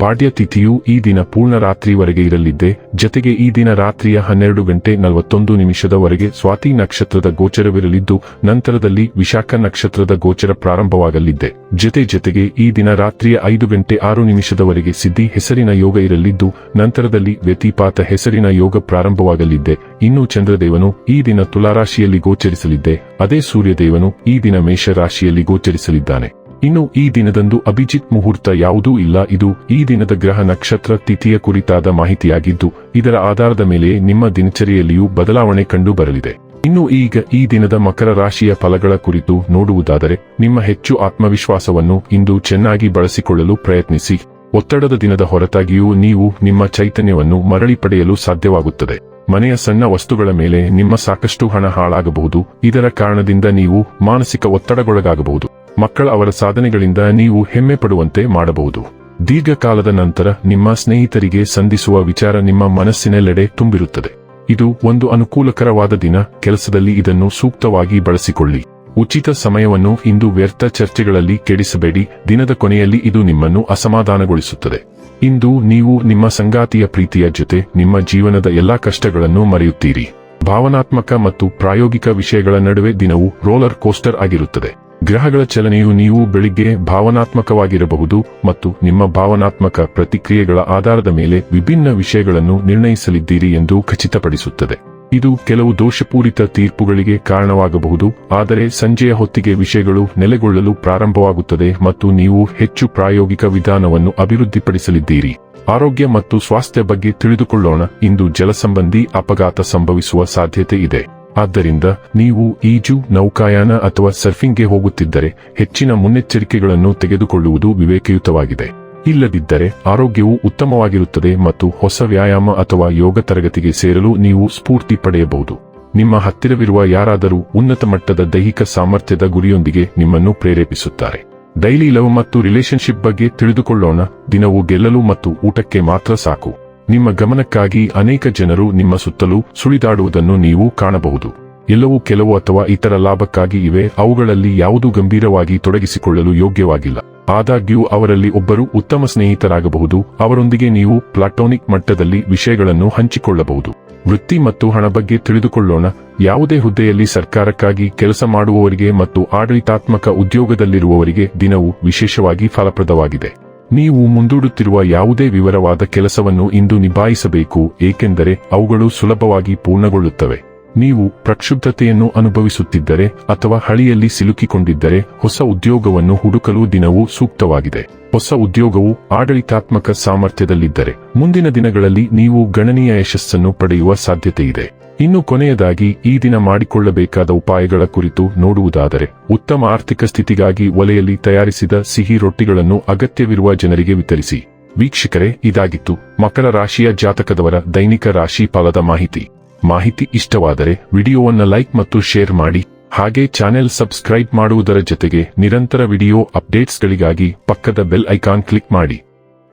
ಪಾಡ್ಯ ತಿಥಿಯು ಈ ದಿನ ಪೂರ್ಣ ರಾತ್ರಿವರೆಗೆ ಇರಲಿದ್ದೆ, ಜತೆಗೆ ಈ ದಿನ ರಾತ್ರಿಯ ಹನ್ನೆರಡು ಗಂಟೆ ನಲವತ್ತೊಂದು ನಿಮಿಷದವರೆಗೆ ಸ್ವಾತಿ ನಕ್ಷತ್ರದ ಗೋಚರವಿರಲಿದ್ದು, ನಂತರದಲ್ಲಿ ವಿಶಾಖ ನಕ್ಷತ್ರದ ಗೋಚರ ಪ್ರಾರಂಭವಾಗಲಿದ್ದೆ. ಜತೆ ಜೊತೆಗೆ ಈ ದಿನ ರಾತ್ರಿಯ ಐದು ಗಂಟೆ ಆರು ನಿಮಿಷದವರೆಗೆ ಸಿದ್ಧಿ ಹೆಸರಿನ ಯೋಗ ಇರಲಿದ್ದು, ನಂತರದಲ್ಲಿ ವ್ಯತಿಪಾತ ಹೆಸರಿನ ಯೋಗ ಪ್ರಾರಂಭವಾಗಲಿದ್ದೆ. ಇನ್ನು ಚಂದ್ರದೇವನು ಈ ದಿನ ತುಲಾರಾಶಿಯಲ್ಲಿ ಗೋಚರಿಸಲಿದ್ದೆ. ಅದೇ ಸೂರ್ಯದೇವನು ಈ ದಿನ ಮೇಷರಾಶಿಯಲ್ಲಿ ಗೋಚರಿಸಲಿದ್ದಾನೆ. ಇನ್ನು ಈ ದಿನದಂದು ಅಭಿಜಿತ್ ಮುಹೂರ್ತ ಯಾವುದೂ ಇಲ್ಲ. ಇದು ಈ ದಿನದ ಗ್ರಹ ನಕ್ಷತ್ರ ತಿಥಿಯ ಕುರಿತಾದ ಮಾಹಿತಿಯಾಗಿದ್ದು, ಇದರ ಆಧಾರದ ಮೇಲೆ ನಿಮ್ಮ ದಿನಚರಿಯಲ್ಲಿಯೂ ಬದಲಾವಣೆ ಕಂಡು ಬರಲಿದೆ ಇನ್ನು ಈಗ ಈ ದಿನದ ಮಕರ ರಾಶಿಯ ಫಲಗಳ ಕುರಿತು ನೋಡುವುದಾದರೆ, ನಿಮ್ಮ ಹೆಚ್ಚು ಆತ್ಮವಿಶ್ವಾಸವನ್ನು ಇಂದು ಚೆನ್ನಾಗಿ ಬಳಸಿಕೊಳ್ಳಲು ಪ್ರಯತ್ನಿಸಿ. ಒತ್ತಡದ ದಿನದ ಹೊರತಾಗಿಯೂ ನೀವು ನಿಮ್ಮ ಚೈತನ್ಯವನ್ನು ಮರಳಿ ಪಡೆಯಲು ಸಾಧ್ಯವಾಗುತ್ತದೆ. ಮನೆಯ ಸಣ್ಣ ವಸ್ತುಗಳ ಮೇಲೆ ನಿಮ್ಮ ಸಾಕಷ್ಟು ಹಣ ಹಾಳಾಗಬಹುದು. ಇದರ ಕಾರಣದಿಂದ ನೀವು ಮಾನಸಿಕ ಒತ್ತಡಗೊಳಗಾಗಬಹುದು ಮಕ್ಕಳ ಅವರ ಸಾಧನೆಗಳಿಂದ ನೀವು ಹೆಮ್ಮೆ ಪಡುವಂತೆ ಮಾಡಬಹುದು. ದೀರ್ಘಕಾಲದ ನಂತರ ನಿಮ್ಮ ಸ್ನೇಹಿತರಿಗೆ ಸಂಧಿಸುವ ವಿಚಾರ ನಿಮ್ಮ ಮನಸ್ಸಿನೆಲ್ಲೆಡೆ ತುಂಬಿರುತ್ತದೆ. ಇದು ಒಂದು ಅನುಕೂಲಕರವಾದ ದಿನ, ಕೆಲಸದಲ್ಲಿ ಇದನ್ನು ಸೂಕ್ತವಾಗಿ ಬಳಸಿಕೊಳ್ಳಿ. ಉಚಿತ ಸಮಯವನ್ನು ಇಂದು ವ್ಯರ್ಥ ಚರ್ಚೆಗಳಲ್ಲಿ ಕೆಡಿಸಬೇಡಿ, ದಿನದ ಕೊನೆಯಲ್ಲಿ ಇದು ನಿಮ್ಮನ್ನು ಅಸಮಾಧಾನಗೊಳಿಸುತ್ತದೆ. ಇಂದು ನೀವು ನಿಮ್ಮ ಸಂಗಾತಿಯ ಪ್ರೀತಿಯ ಜೊತೆ ನಿಮ್ಮ ಜೀವನದ ಎಲ್ಲಾ ಕಷ್ಟಗಳನ್ನು ಮರೆಯುತ್ತೀರಿ. ಭಾವನಾತ್ಮಕ ಮತ್ತು ಪ್ರಾಯೋಗಿಕ ವಿಷಯಗಳ ನಡುವೆ ದಿನವು ರೋಲರ್ ಕೋಸ್ಟರ್ ಆಗಿರುತ್ತದೆ. ಗ್ರಹಗಳ ಚಲನೆಯು ನೀವು ಬೆಳಿಗ್ಗೆ ಭಾವನಾತ್ಮಕವಾಗಿರಬಹುದು ಮತ್ತು ನಿಮ್ಮ ಭಾವನಾತ್ಮಕ ಪ್ರತಿಕ್ರಿಯೆಗಳ ಆಧಾರದ ಮೇಲೆ ವಿಭಿನ್ನ ವಿಷಯಗಳನ್ನು ನಿರ್ಣಯಿಸಲಿದ್ದೀರಿ ಎಂದು ಖಚಿತಪಡಿಸುತ್ತದೆ. ಇದು ಕೆಲವು ದೋಷಪೂರಿತ ತೀರ್ಪುಗಳಿಗೆ ಕಾರಣವಾಗಬಹುದು, ಆದರೆ ಸಂಜೆಯ ಹೊತ್ತಿಗೆ ವಿಷಯಗಳು ನೆಲೆಗೊಳ್ಳಲು ಪ್ರಾರಂಭವಾಗುತ್ತದೆ ಮತ್ತು ನೀವು ಹೆಚ್ಚು ಪ್ರಾಯೋಗಿಕ ವಿಧಾನವನ್ನು ಅಭಿವೃದ್ಧಿಪಡಿಸಲಿದ್ದೀರಿ. ಆರೋಗ್ಯ ಮತ್ತು ಸ್ವಾಸ್ಥ್ಯ ಬಗ್ಗೆ ತಿಳಿದುಕೊಳ್ಳೋಣ, ಇಂದು ಜಲಸಂಬಂಧಿ ಅಪಘಾತ ಸಂಭವಿಸುವ ಸಾಧ್ಯತೆ ಇದೆ. ಆದ್ದರಿಂದ ನೀವು ಈಜು ನೌಕಾಯಾನ ಅಥವಾ ಸರ್ಫಿಂಗ್ಗೆ ಹೋಗುತ್ತಿದ್ದರೆ ಹೆಚ್ಚಿನ ಮುನ್ನೆಚ್ಚರಿಕೆಗಳನ್ನು ತೆಗೆದುಕೊಳ್ಳುವುದು ವಿವೇಕಯುತವಾಗಿದೆ. ಇಲ್ಲದಿದ್ದರೆ ಆರೋಗ್ಯವು ಉತ್ತಮವಾಗಿರುತ್ತದೆ ಮತ್ತು ಹೊಸ ವ್ಯಾಯಾಮ ಅಥವಾ ಯೋಗ ತರಗತಿಗೆ ಸೇರಲು ನೀವು ಸ್ಫೂರ್ತಿ ಪಡೆಯಬಹುದು. ನಿಮ್ಮ ಹತ್ತಿರವಿರುವ ಯಾರಾದರೂ ಉನ್ನತ ಮಟ್ಟದ ದೈಹಿಕ ಸಾಮರ್ಥ್ಯದ ಗುರಿಯೊಂದಿಗೆ ನಿಮ್ಮನ್ನು ಪ್ರೇರೇಪಿಸುತ್ತಾರೆ. ಡೈಲಿ ಲವ್ ಮತ್ತು ರಿಲೇಶನ್ಶಿಪ್ ಬಗ್ಗೆ ತಿಳಿದುಕೊಳ್ಳೋಣ. ದಿನವು ಗೆಲ್ಲಲು ಮತ್ತು ಊಟಕ್ಕೆ ಮಾತ್ರ ಸಾಕು. ನಿಮ್ಮ ಗಮನಕ್ಕಾಗಿ ಅನೇಕ ಜನರು ನಿಮ್ಮ ಸುತ್ತಲೂ ಸುಳಿದಾಡುವುದನ್ನು ನೀವು ಕಾಣಬಹುದು. ಎಲ್ಲವೂ ಕೆಲವು ಅಥವಾ ಇತರ ಲಾಭಕ್ಕಾಗಿ ಇವೆ, ಅವುಗಳಲ್ಲಿ ಯಾವುದೂ ಗಂಭೀರವಾಗಿ ತೊಡಗಿಸಿಕೊಳ್ಳಲು ಯೋಗ್ಯವಾಗಿಲ್ಲ. ಆದಾಗ್ಯೂ, ಅವರಲ್ಲಿ ಒಬ್ಬರು ಉತ್ತಮ ಸ್ನೇಹಿತರಾಗಬಹುದು, ಅವರೊಂದಿಗೆ ನೀವು ಪ್ಲಾಟೋನಿಕ್ ಮಟ್ಟದಲ್ಲಿ ವಿಷಯಗಳನ್ನು ಹಂಚಿಕೊಳ್ಳಬಹುದು. ವೃತ್ತಿ ಮತ್ತು ಹಣ ಬಗ್ಗೆ ತಿಳಿದುಕೊಳ್ಳೋಣ. ಯಾವುದೇ ಹುದ್ದೆಯಲ್ಲಿ ಸರ್ಕಾರಕ್ಕಾಗಿ ಕೆಲಸ ಮಾಡುವವರಿಗೆ ಮತ್ತು ಆಡಳಿತಾತ್ಮಕ ಉದ್ಯೋಗದಲ್ಲಿರುವವರಿಗೆ ದಿನವು ವಿಶೇಷವಾಗಿ ಫಲಪ್ರದವಾಗಿದೆ. ನೀವು ಮುಂದೂಡುತ್ತಿರುವ ಯಾವುದೇ ವಿವರವಾದ ಕೆಲಸವನ್ನು ಇಂದು ನಿಭಾಯಿಸಬೇಕು, ಏಕೆಂದರೆ ಅವುಗಳು ಸುಲಭವಾಗಿ ಪೂರ್ಣಗೊಳ್ಳುತ್ತವೆ. ನೀವು ಪ್ರಕ್ಷುಬ್ಧತೆಯನ್ನು ಅನುಭವಿಸುತ್ತಿದ್ದರೆ ಅಥವಾ ಹಳಿಯಲ್ಲಿ ಸಿಲುಕಿಕೊಂಡಿದ್ದರೆ ಹೊಸ ಉದ್ಯೋಗವನ್ನು ಹುಡುಕಲು ದಿನವೂ ಸೂಕ್ತವಾಗಿದೆ. ಹೊಸ ಉದ್ಯೋಗವು ಆಡಳಿತಾತ್ಮಕ ಸಾಮರ್ಥ್ಯದಲ್ಲಿದ್ದರೆ ಮುಂದಿನ ದಿನಗಳಲ್ಲಿ ನೀವು ಗಣನೀಯ ಯಶಸ್ಸನ್ನು ಪಡೆಯುವ ಸಾಧ್ಯತೆಯಿದೆ. ಇನ್ನು ಕೊನೆಯದಾಗಿ ಈ ದಿನ ಮಾಡಿಕೊಳ್ಳಬೇಕಾದ ಉಪಾಯಗಳ ಕುರಿತು ನೋಡುವುದಾದರೆ, ಉತ್ತಮ ಆರ್ಥಿಕ ಸ್ಥಿತಿಗಾಗಿ ಒಲೆಯಲ್ಲಿ ತಯಾರಿಸಿದ ಸಿಹಿ ರೊಟ್ಟಿಗಳನ್ನು ಅಗತ್ಯವಿರುವ ಜನರಿಗೆ ವಿತರಿಸಿ. ವೀಕ್ಷಕರೇ, ಇದಾಗಿತ್ತು. ಮಕರ ರಾಶಿಯ ಜಾತಕದವರ ದೈನಿಕ ರಾಶಿ ಫಲದ ಮಾಹಿತಿ. ಮಾಹಿತಿ ಇಷ್ಟವಾದರೆ ವಿಡಿಯೋವನ್ನ ಲೈಕ್ ಮತ್ತು ಶೇರ್ ಮಾಡಿ. ಹಾಗೆ ಚಾನೆಲ್ ಸಬ್ಸ್ಕ್ರೈಬ್ ಮಾಡುವುದರ ಜೊತೆಗೆ ನಿರಂತರ ವಿಡಿಯೋ ಅಪ್ಡೇಟ್ಸ್ಗಳಿಗಾಗಿ ಪಕ್ಕದ ಬೆಲ್ ಐಕಾನ್ ಕ್ಲಿಕ್ ಮಾಡಿ.